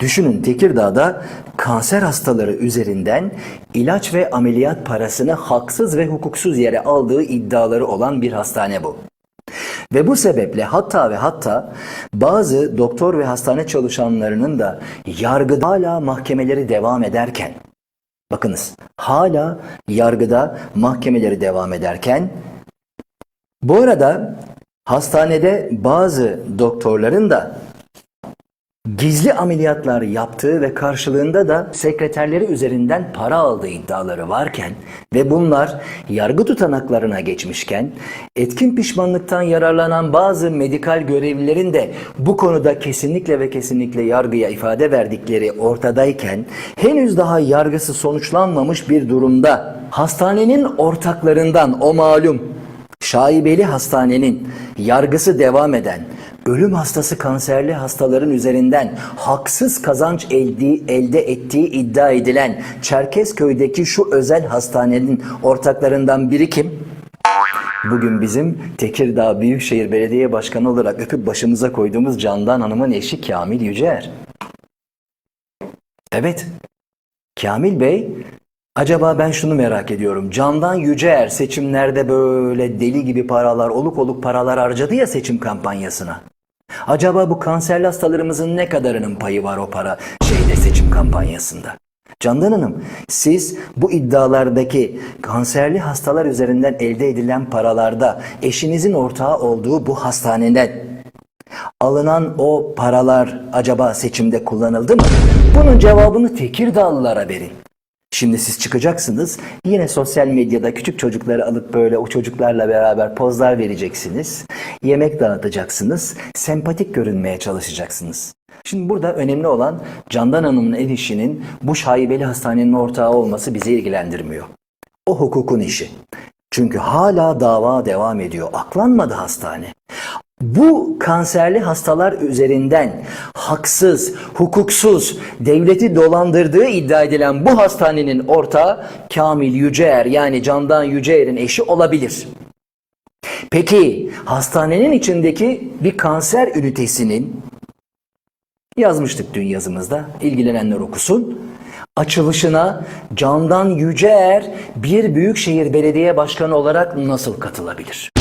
Düşünün Tekirdağ'da kanser hastaları üzerinden ilaç ve ameliyat parasını haksız ve hukuksuz yere aldığı iddiaları olan bir hastane bu. Ve bu sebeple hatta ve hatta bazı doktor ve hastane çalışanlarının da yargıda hala mahkemeleri devam ederken bakınız hala yargıda mahkemeleri devam ederken bu arada hastanede bazı doktorların da gizli ameliyatlar yaptığı ve karşılığında da sekreterleri üzerinden para aldığı iddiaları varken ve bunlar yargı tutanaklarına geçmişken etkin pişmanlıktan yararlanan bazı medikal görevlilerin de bu konuda kesinlikle ve kesinlikle yargıya ifade verdikleri ortadayken henüz daha yargısı sonuçlanmamış bir durumda hastanenin ortaklarından o malum şaibeli hastanenin yargısı devam eden ölüm hastası kanserli hastaların üzerinden haksız kazanç elde, elde ettiği iddia edilen Çerkezköy'deki şu özel hastanenin ortaklarından biri kim? Bugün bizim Tekirdağ Büyükşehir Belediye Başkanı olarak öpüp başımıza koyduğumuz Candan Hanım'ın eşi Kamil Yüceer. Evet, Kamil Bey, acaba ben şunu merak ediyorum. Candan Yüceer seçimlerde böyle deli gibi paralar, oluk oluk paralar harcadı ya seçim kampanyasına. Acaba bu kanserli hastalarımızın ne kadarının payı var o para şeyde seçim kampanyasında? Candan Hanım, siz bu iddialardaki kanserli hastalar üzerinden elde edilen paralarda eşinizin ortağı olduğu bu hastaneden alınan o paralar acaba seçimde kullanıldı mı? Bunun cevabını Tekirdağlılara verin. Şimdi siz çıkacaksınız. Yine sosyal medyada küçük çocukları alıp böyle o çocuklarla beraber pozlar vereceksiniz. Yemek dağıtacaksınız. Sempatik görünmeye çalışacaksınız. Şimdi burada önemli olan Candan Hanım'ın ev işinin bu şaibeli hastanenin ortağı olması bizi ilgilendirmiyor. O hukukun işi. Çünkü hala dava devam ediyor. Aklanmadı hastane. Bu kanserli hastalar üzerinden haksız, hukuksuz, devleti dolandırdığı iddia edilen bu hastanenin ortağı Kamil Yüceer yani Candan Yüceer'in eşi olabilir. Peki hastanenin içindeki bir kanser ünitesinin yazmıştık dün yazımızda ilgilenenler okusun. Açılışına Candan Yüceer bir büyükşehir belediye başkanı olarak nasıl katılabilir?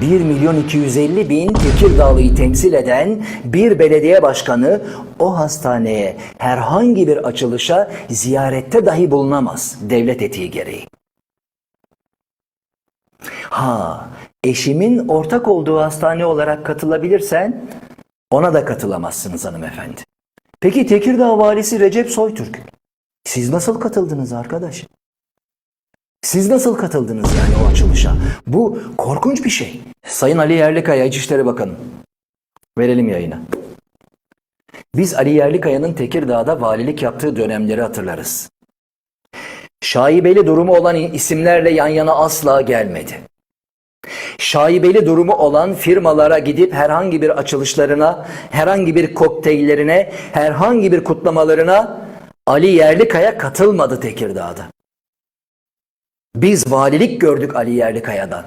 ...1 milyon 250 bin Tekirdağlı'yı temsil eden bir belediye başkanı o hastaneye herhangi bir açılışa ziyarette dahi bulunamaz devlet etiği gereği. Ha, eşimin ortak olduğu hastane olarak katılabilirsen ona da katılamazsınız hanımefendi. Peki Tekirdağ valisi Recep Soytürk, siz nasıl katıldınız arkadaş? Siz nasıl katıldınız yani o açılışa? Bu korkunç bir şey. Sayın Ali Yerlikaya İçişleri Bakanı. Verelim yayına. Biz Ali Yerlikaya'nın Tekirdağ'da valilik yaptığı dönemleri hatırlarız. Şaibeli durumu olan isimlerle yan yana asla gelmedi. Şaibeli durumu olan firmalara gidip herhangi bir açılışlarına, herhangi bir kokteyllerine, herhangi bir kutlamalarına Ali Yerlikaya katılmadı Tekirdağ'da. Biz valilik gördük Ali Yerlikaya'dan.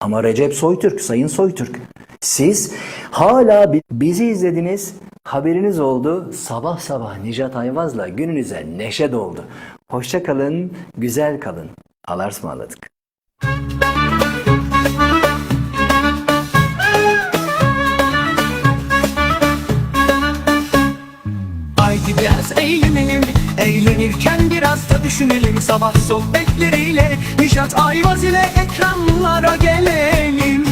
Ama Recep Soytürk, Sayın Soytürk, siz hala bi- bizi izlediniz, haberiniz oldu. Sabah sabah Nicat Ayvaz'la gününüze neşe doldu. Hoşça kalın, güzel kalın. Allah'a Eğlenirken biraz da düşünelim. Sabah sohbetleriyle Nişat Ayvaz ile ekranlara gelelim